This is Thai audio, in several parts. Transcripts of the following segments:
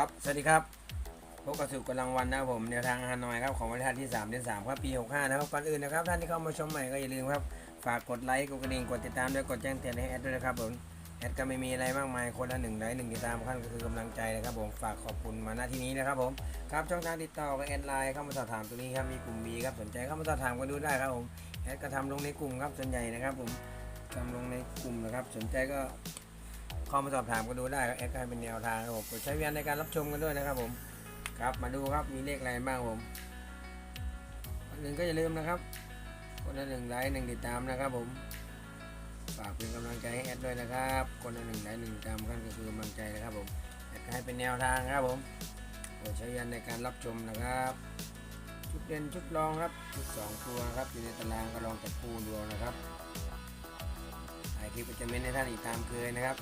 ครับ สวัสดีครับ พบกับสุกำลังวันนะครับผมแนวทางฮานอยครับของวันที่3เดือน3ครับปี 65 นะครับ ก่อนอื่นนะครับ ท่านที่เข้ามาชมใหม่ก็อย่าลืมครับ ฝากกดไลค์ กดกระดิ่ง กดติดตามด้วย กดแจ้งเตือนให้แอดด้วยนะครับผม แอดก็ไม่มีอะไรมากมาย คนละหนึ่งไลค์หนึ่งติดตามขั้นก็คือกำลังใจนะครับผม ฝากขอบคุณมาณที่นี้นะครับผม ครับ ช่องทางติดต่อก็แอดไลน์เข้ามาสอบถามตรงนี้ครับ มีกลุ่มมีครับ สนใจเข้ามาสอบถามกันดูได้ครับผม แอดก็ทำลงในกลุ่มครับส่วนใหญ่นะครับผมทำลงในกลุ่มนะครับ สนใจก็ เข้ามาสอบถามกันดูได้ครับแอดก็ให้เป็นแนวทางครับผมโปรดใช้เวิจารณญาณในการรับชมกันด้วยนะครับผมครับมาดูครับมีเลขอะไรบ้างผมคนหนึ่งก็อย่าลืมนะครับคนละหนึ่งไลค์หนึ่งติดตามนะครับผมฝากเป็นกำลังใจให้แอดด้วยนะครับ คนละหนึ่งไลค์หนึ่งติดตามกันก็คือกำลังใจนะครับผมแอดให้เป็นแนวทางครับผมโปรดใช้เวิจารณญาณในการรับชมนะครับชุดเด่นชุดรองครับชุดสองตัวครับอยู่ในตารางก็ลองจับคู่ดูนะครับายคลิปจะเม้นให้ท่านอีกตามเคยนะครับ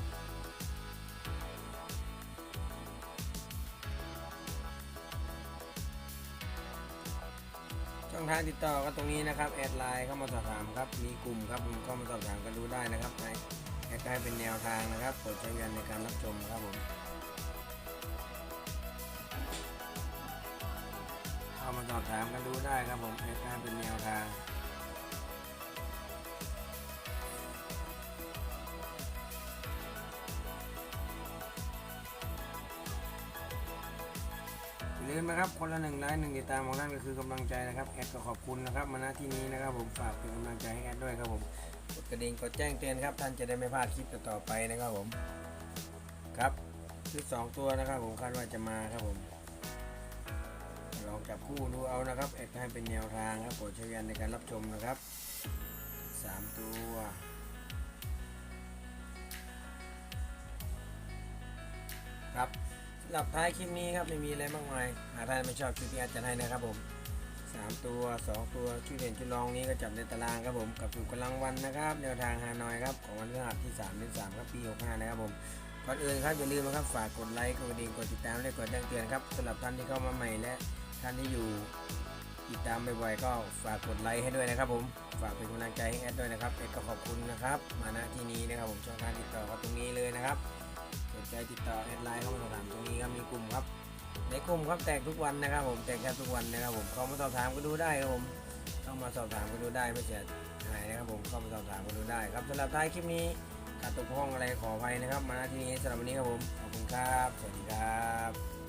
ช่องทางติดต่อก็ตรงนี้นะครับแอดไลน์เข้ามาสอบถามครับมีกลุ่มครับก็มาสอบถามกันดูได้นะครับในแอดก็ให้เป็นแนวทางนะครับโปรดใช้วิจารณญาณในการรับชมครับผมเข้ามาสอบถามกันดูได้ครับผมแอดก็ให้เป็นแนวทาง ลืมนะครับ คนละหนึ่งไลค์หนึ่งติดตามของท่านก็คือกำลังใจนะครับแอดก็ขอบคุณนะครับมาณที่นี้นะครับ ผมฝากเป็นกำลังใจให้แอดด้วยครับผมกดกระดิ่งกดแจ้งเตือนครับ ท่านจะได้ไม่พลาดคลิปต่อไปนะครับผมครับชุดสองตัวนะครับ ผมคาดว่าจะมาครับผมลองจับคู่ดูเอานะครับแอดให้เป็นแนวทางครับโปรดใช้วิจารในการรับชมนะครับสามตัวครับ หรับท้ายคลิปนี้ครับไม่มีอะไรมากมายหากท่านไม่ชอบคลิปที่อาจจะให้นะครับผมสามตัวสองตัวชื่เด่นชื่อรองนี้ก็จับในตารางครับผมกับอยู่กำลังวันนะครับแนวทางฮานอยครับของวันพฤหัสที่3เดือน3ครับปี65นะครับผมก่อนอื่นครับอย่าลืมนะครับฝากกดไลค์กดกระดิ่งกดติดตามและกดแจ้งเตือนครับสำหรับท่านที่เข้ามาใหม่และท่านที่อยู่ติดตามบ่อยๆก็ฝากกดไลค์ให้ด้วยนะครับผมฝากเป็นกำลังใจให้แอดด้วยนะครับแอดก็ขอบคุณนะครับ มาณที่นี้นะครับผมช่องทางติดต่อก็ตรงนี้เลยนะครับ นใจติดต่อแอดไลน์เข้ามาสอบถามตรงนี้ครับมีกลุ่มครับ ในกลุ่มครับแตกทุกวันนะครับ ผมแตกแทบทุกวันนะครับ ผมเข้ามาสอบถามก็ดูได้ครับผมเข้ามาสอบถามก็ดูได้ไม่เสียหายนะครับ ผมเข้ามาสอบถามก็ดูได้ครับสำหรับท้ายคลิปนี้ขาดตกห้องอะไรขออภัยนะครับ มาที่นี้สำหรับวันนี้ครับผมขอบคุณครับ สวัสดีครับ